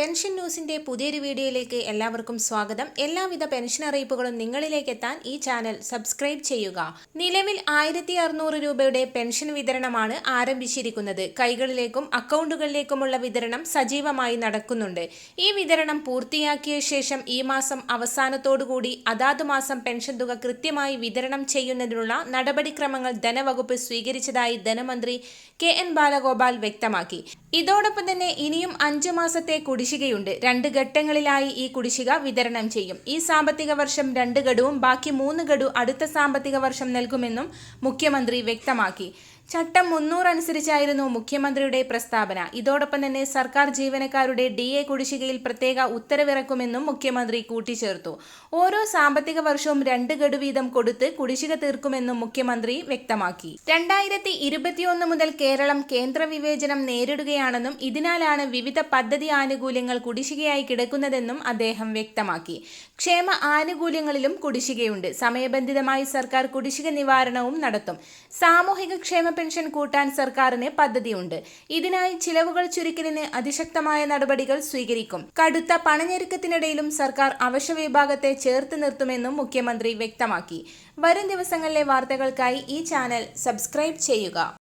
Pension ന്യൂസിന്റെ പുതിയൊരു വീഡിയോയിലേക്ക് എല്ലാവർക്കും സ്വാഗതം. എല്ലാവിധ പെൻഷൻ അറിയിപ്പുകളും നിങ്ങളിലേക്ക് എത്താൻ ഈ ചാനൽ സബ്സ്ക്രൈബ് ചെയ്യുക. നിലവിൽ ആയിരത്തി അറുന്നൂറ് രൂപയുടെ പെൻഷൻ വിതരണമാണ് ആരംഭിച്ചിരിക്കുന്നത്. കൈകളിലേക്കും അക്കൗണ്ടുകളിലേക്കുമുള്ള വിതരണം സജീവമായി നടക്കുന്നുണ്ട്. ഈ വിതരണം പൂർത്തിയാക്കിയ ശേഷം ഈ മാസം അവസാനത്തോടുകൂടി അതാത് മാസം പെൻഷൻ തുക കൃത്യമായി വിതരണം ചെയ്യുന്നതിനുള്ള നടപടിക്രമങ്ങൾ ധനവകുപ്പ് സ്വീകരിച്ചതായി ധനമന്ത്രി കെ എൻ ബാലഗോപാൽ വ്യക്തമാക്കി. ഇതോടൊപ്പം തന്നെ ഇനിയും അഞ്ച് മാസത്തെ കുടിശ്ശികയുണ്ട്. രണ്ട് ഘട്ടങ്ങളിലായി ഈ കുടിശ്ശിക വിതരണം ചെയ്യും. ഈ സാമ്പത്തിക വർഷം രണ്ട് ഗഡുവും ബാക്കി മൂന്ന് ഗഡു അടുത്ത സാമ്പത്തിക വർഷം നൽകുമെന്നും മുഖ്യമന്ത്രി വ്യക്തമാക്കി. ചട്ടം മുന്നൂറ് അനുസരിച്ചായിരുന്നു മുഖ്യമന്ത്രിയുടെ പ്രസ്താവന. ഇതോടൊപ്പം തന്നെ സർക്കാർ ജീവനക്കാരുടെ ഡി എ കുടിശ്ശികയിൽ പ്രത്യേക ഉത്തരവിറക്കുമെന്നും മുഖ്യമന്ത്രി കൂട്ടിച്ചേർത്തു. ഓരോ സാമ്പത്തിക വർഷവും രണ്ട് ഗഡു വീതം കൊടുത്ത് കുടിശ്ശിക തീർക്കുമെന്നും മുഖ്യമന്ത്രി വ്യക്തമാക്കി. രണ്ടായിരത്തി ഇരുപത്തിയൊന്ന് മുതൽ കേരളം കേന്ദ്ര വിവേചനം നേരിടുകയാണെന്നും ഇതിനാലാണ് വിവിധ പദ്ധതി ആനുകൂല്യങ്ങൾ കുടിശ്ശികയായി കിടക്കുന്നതെന്നും അദ്ദേഹം വ്യക്തമാക്കി. ക്ഷേമ ആനുകൂല്യങ്ങളിലും കുടിശ്ശികയുണ്ട്. സമയബന്ധിതമായി സർക്കാർ കുടിശ്ശിക നിവാരണവും നടത്തും. സാമൂഹിക ക്ഷേമ പെൻഷൻ കൂട്ടാൻ സർക്കാരിന് പദ്ധതിയുണ്ട്. ഇതിനായി ചിലവുകൾ ചുരുക്കലിന് അതിശക്തമായ നടപടികൾ സ്വീകരിക്കും. കടുത്ത പണഞ്ഞെരുക്കത്തിനിടയിലും സർക്കാർ അവശ്യ വിഭാഗത്തെ ചേർത്ത് നിർത്തുമെന്നും മുഖ്യമന്ത്രി വ്യക്തമാക്കി. വരും ദിവസങ്ങളിലെ വാർത്തകൾക്കായി ഈ ചാനൽ സബ്സ്ക്രൈബ് ചെയ്യുക.